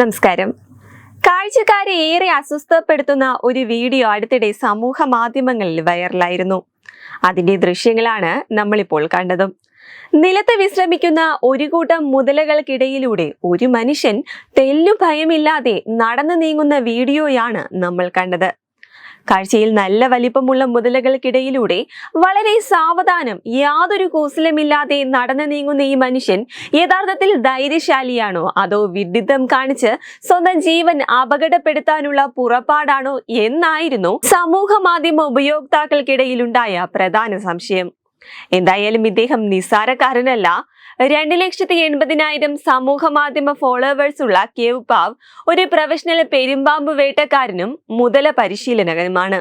നമസ്കാരം. കാഴ്ചക്കാരെ ഏറെ അസ്വസ്ഥപ്പെടുത്തുന്ന ഒരു വീഡിയോ അടുത്തിടെ സമൂഹ മാധ്യമങ്ങളിൽ വൈറലായിരുന്നു. അതിന്റെ ദൃശ്യങ്ങളാണ് നമ്മളിപ്പോൾ കണ്ടതും. നിലത്ത് വിശ്രമിക്കുന്ന ഒരു കൂട്ടം മുതലകൾക്കിടയിലൂടെ ഒരു മനുഷ്യൻ തെല്ലു ഭയമില്ലാതെ നടന്നു നീങ്ങുന്ന വീഡിയോയാണ് നമ്മൾ കണ്ടത്. കാഴ്ചയിൽ നല്ല വലിപ്പമുള്ള മുതലകൾക്കിടയിലൂടെ വളരെ സാവധാനം യാതൊരു കൂസലമില്ലാതെ നടന്നു നീങ്ങുന്ന ഈ മനുഷ്യൻ യഥാർത്ഥത്തിൽ ധൈര്യശാലിയാണോ? അതോ വിഡിത്തം കാണിച്ച് സ്വന്തം ജീവൻ അപകടപ്പെടുത്താനുള്ള പുറപ്പാടാണോ എന്നായിരുന്നു സമൂഹ മാധ്യമ ഉപയോക്താക്കൾക്കിടയിലുണ്ടായ പ്രധാന സംശയം. എന്തായാലും ഇദ്ദേഹം നിസ്സാരക്കാരനല്ല. രണ്ട് ലക്ഷത്തി എൺപതിനായിരം സമൂഹ മാധ്യമ ഫോളോവേഴ്സ് ഉള്ള കേവ് പാവ് ഒരു പ്രൊഫഷണൽ പെരുമ്പാമ്പ് വേട്ടക്കാരനും മുതല പരിശീലനകനുമാണ്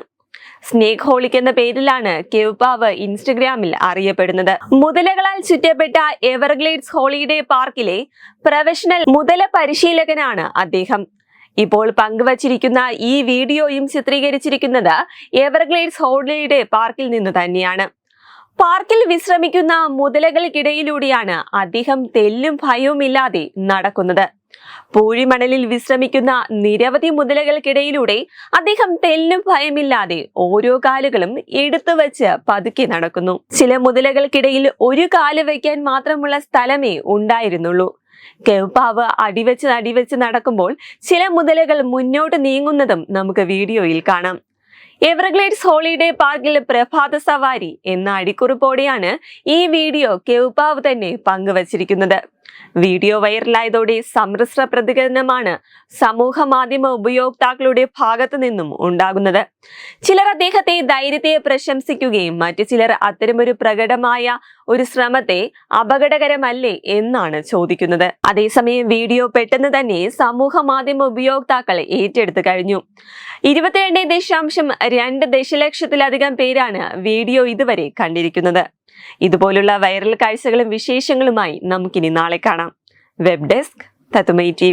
സ്നേക് ഹോളിക് എന്ന പേരിലാണ് കേവ്പാവ് ഇൻസ്റ്റഗ്രാമിൽ അറിയപ്പെടുന്നത്. മുതലകളാൽ ചുറ്റപ്പെട്ട എവർഗ്ലേഡ്സ് ഹോളിഡേ പാർക്കിലെ പ്രൊഫഷണൽ മുതല പരിശീലകനാണ് അദ്ദേഹം. ഇപ്പോൾ പങ്കുവച്ചിരിക്കുന്ന ഈ വീഡിയോയും ചിത്രീകരിച്ചിരിക്കുന്നത് എവർഗ്ലേഡ്സ് ഹോളിഡേ പാർക്കിൽ നിന്ന് തന്നെയാണ്. പാർക്കിൽ വിശ്രമിക്കുന്ന മുതലകൾക്കിടയിലൂടെയാണ് അദ്ദേഹം തെല്ലും ഭയവുമില്ലാതെ നടക്കുന്നത്. പൂഴിമണലിൽ വിശ്രമിക്കുന്ന നിരവധി മുതലകൾക്കിടയിലൂടെ അദ്ദേഹം തെല്ലും ഭയമില്ലാതെ ഓരോ കാലുകളും എടുത്തു വച്ച് പതുക്കെ നടക്കുന്നു. ചില മുതലകൾക്കിടയിൽ ഒരു കാൽ വയ്ക്കാൻ മാത്രമുള്ള സ്ഥലമേ ഉണ്ടായിരുന്നുള്ളൂ. കെവ്പാവ് അടിവെച്ച് അടിവെച്ച് നടക്കുമ്പോൾ ചില മുതലകൾ മുന്നോട്ട് നീങ്ങുന്നതും നമുക്ക് വീഡിയോയിൽ കാണാം. എവർഗ്ലേഡ്സ് ഹോളിഡേ പാർക്കിൽ പ്രഭാത സവാരി എന്ന അടിക്കുറിപ്പോടെയാണ് ഈ വീഡിയോ കെവ്പാവ് തന്നെ പങ്കുവച്ചിരിക്കുന്നത്. വീഡിയോ വൈറലായതോടെ സമ്മിശ്ര പ്രതികരണമാണ് സമൂഹ മാധ്യമ ഉപയോക്താക്കളുടെ ഭാഗത്തു നിന്നും ഉണ്ടാകുന്നത്. ചിലർ അദ്ദേഹത്തെ ധൈര്യത്തെ പ്രശംസിക്കുകയും മറ്റു ചിലർ അത്തരമൊരു പ്രകടമായ ഒരു ശ്രമത്തെ അപകടകരമല്ലേ എന്നാണ് ചോദിക്കുന്നത്. അതേസമയം വീഡിയോ പെട്ടെന്ന് തന്നെ സമൂഹ മാധ്യമ ഉപയോക്താക്കൾ ഏറ്റെടുത്തു കഴിഞ്ഞു. ഇരുപത്തിരണ്ട് ദശാംശം രണ്ട് ദശലക്ഷത്തിലധികം പേരാണ് വീഡിയോ ഇതുവരെ കണ്ടിരിക്കുന്നത്. ഇതുപോലുള്ള വൈറൽ കാഴ്ചകളും വിശേഷങ്ങളുമായി നമുക്കിനി നാളെ കാണാം. വെബ് ഡെസ്ക് തത്തുമൈ ടി